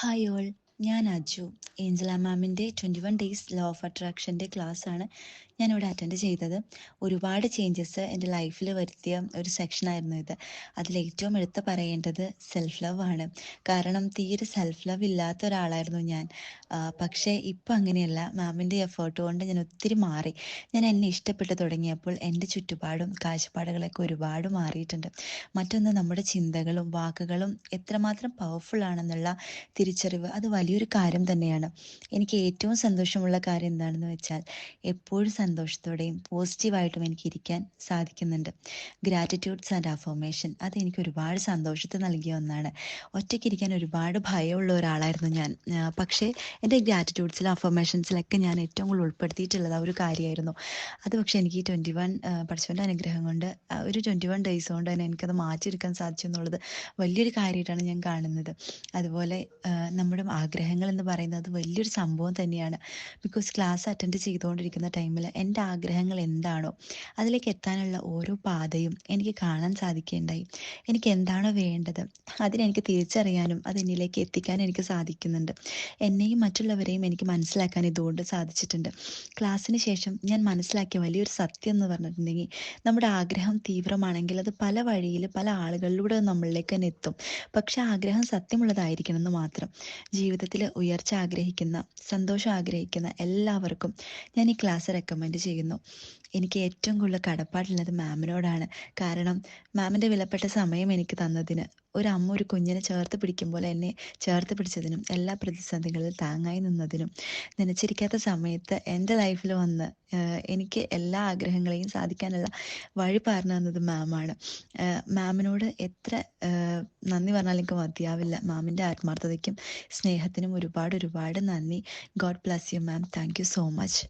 Hi all, ഞാൻ Aju Angela മാമിന്റെ twenty one days law of അട്രാക്ഷന്റെ ക്ലാസ്സാണ് ഞാനിവിടെ അറ്റൻഡ് ചെയ്തത്. ഒരുപാട് ചേഞ്ചസ് എന്റെ ലൈഫിൽ വരുത്തിയ ഒരു സെക്ഷനായിരുന്നു ഇത്. അതിലേറ്റവും എടുത്ത് പറയേണ്ടത് സെൽഫ് ലവ് ആണ്. കാരണം തീരെ സെൽഫ് ലവ് ഇല്ലാത്ത ഒരാളായിരുന്നു ഞാൻ. പക്ഷേ ഇപ്പം അങ്ങനെയല്ല. മാമിന്റെ എഫേർട്ട് കൊണ്ട് ഞാൻ ഒത്തിരി മാറി. ഞാൻ എന്നെ ഇഷ്ടപ്പെട്ട് തുടങ്ങിയപ്പോൾ എന്റെ ചുറ്റുപാടും കാഴ്ചപ്പാടുകളൊക്കെ ഒരുപാട് മാറിയിട്ടുണ്ട്. മറ്റൊന്ന് നമ്മുടെ ചിന്തകളും വാക്കുകളും എത്രമാത്രം പവർഫുൾ ആണെന്നുള്ള തിരിച്ചറിവ്. അത് വലിയൊരു കാര്യം തന്നെയാണ്. എനിക്ക് ഏറ്റവും സന്തോഷമുള്ള കാര്യം എന്താണെന്ന് വെച്ചാൽ എപ്പോഴും സന്തോഷത്തോടെയും പോസിറ്റീവായിട്ടും എനിക്ക് ഇരിക്കാൻ സാധിക്കുന്നുണ്ട്. ഗ്രാറ്റിറ്റ്യൂഡ്സ് ആൻഡ് അഫോമേഷൻ അത് എനിക്ക് ഒരുപാട് സന്തോഷത്തെ നൽകിയ ഒന്നാണ്. ഒറ്റയ്ക്ക് ഇരിക്കാൻ ഒരുപാട് ഭയമുള്ള ഒരാളായിരുന്നു ഞാൻ. പക്ഷേ എന്റെ ഗ്രാറ്റിറ്റ്യൂഡ്സിലും അഫോമേഷൻസിലൊക്കെ ഞാൻ ഏറ്റവും കൂടുതൽ ഉൾപ്പെടുത്തിയിട്ടുള്ളത് ആ ഒരു കാര്യമായിരുന്നു. അത് പക്ഷേ എനിക്ക് ട്വന്റി വൺ പഠിച്ചവന്റെ അനുഗ്രഹം കൊണ്ട് ഒരു ട്വന്റി വൺ ഡേയ്സ് കൊണ്ട് തന്നെ എനിക്കത് മാറ്റിയെടുക്കാൻ സാധിച്ചു എന്നുള്ളത് വലിയൊരു കാര്യമായിട്ടാണ് ഞാൻ കാണുന്നത്. അതുപോലെ നമ്മുടെ ആഗ്രഹങ്ങൾ എന്ന് പറയുന്നത് വലിയൊരു സംഭവം തന്നെയാണ്. ബിക്കോസ് ക്ലാസ് അറ്റൻഡ് ചെയ്തുകൊണ്ടിരിക്കുന്ന ടൈമിൽ എന്റെ ആഗ്രഹങ്ങൾ എന്താണോ അതിലേക്ക് എത്താനുള്ള ഓരോ പാതയും എനിക്ക് കാണാൻ സാധിക്കുകയുണ്ടായി. എനിക്ക് എന്താണോ വേണ്ടത് അതിനെനിക്ക് തിരിച്ചറിയാനും അത് എന്നിലേക്ക് എത്തിക്കാനും എനിക്ക് സാധിക്കുന്നുണ്ട്. എന്നെയും മറ്റുള്ളവരെയും എനിക്ക് മനസ്സിലാക്കാൻ ഇതുകൊണ്ട് സാധിച്ചിട്ടുണ്ട്. ക്ലാസ്സിന് ശേഷം ഞാൻ മനസ്സിലാക്കിയ വലിയൊരു സത്യം എന്ന് പറഞ്ഞിട്ടുണ്ടെങ്കിൽ നമ്മുടെ ആഗ്രഹം തീവ്രമാണെങ്കിൽ അത് പല വഴിയിൽ പല ആളുകളിലൂടെ നമ്മളിലേക്ക് തന്നെ എത്തും. പക്ഷെ ആഗ്രഹം സത്യമുള്ളതായിരിക്കണം എന്ന് മാത്രം. ജീവിതത്തിൽ ഉയർച്ച ആഗ്രഹിക്കുന്ന സന്തോഷം ആഗ്രഹിക്കുന്ന എല്ലാവർക്കും ഞാൻ ഈ ക്ലാസ് റെക്കമെൻഡ് ചെയ്യുന്നു. എനിക്ക് ഏറ്റവും കൂടുതൽ കടപ്പാടുള്ളത് മാമിനോടാണ്. കാരണം മാമിന്റെ വിലപ്പെട്ട സമയം എനിക്ക് തന്നതിന് ഒരു അമ്മ ഒരു കുഞ്ഞിനെ ചേർത്ത് പിടിക്കും പോലെ എന്നെ ചേർത്ത് പിടിച്ചതിനും എല്ലാ പ്രതിസന്ധികളിൽ താങ്ങായി നിന്നതിനും നനച്ചിരിക്കാത്ത സമയത്ത് എന്റെ ലൈഫിൽ വന്ന് എനിക്ക് എല്ലാ ആഗ്രഹങ്ങളെയും സാധിക്കാനുള്ള വഴി പറഞ്ഞു തന്നത് മാമാണ്. മാമിനോട് എത്ര നന്ദി പറഞ്ഞാൽ എനിക്ക് മതിയാവില്ല. മാമിന്റെ ആത്മാർത്ഥതയ്ക്കും സ്നേഹത്തിനും ഒരുപാട് ഒരുപാട് നന്ദി. God bless you ma'am thank you so much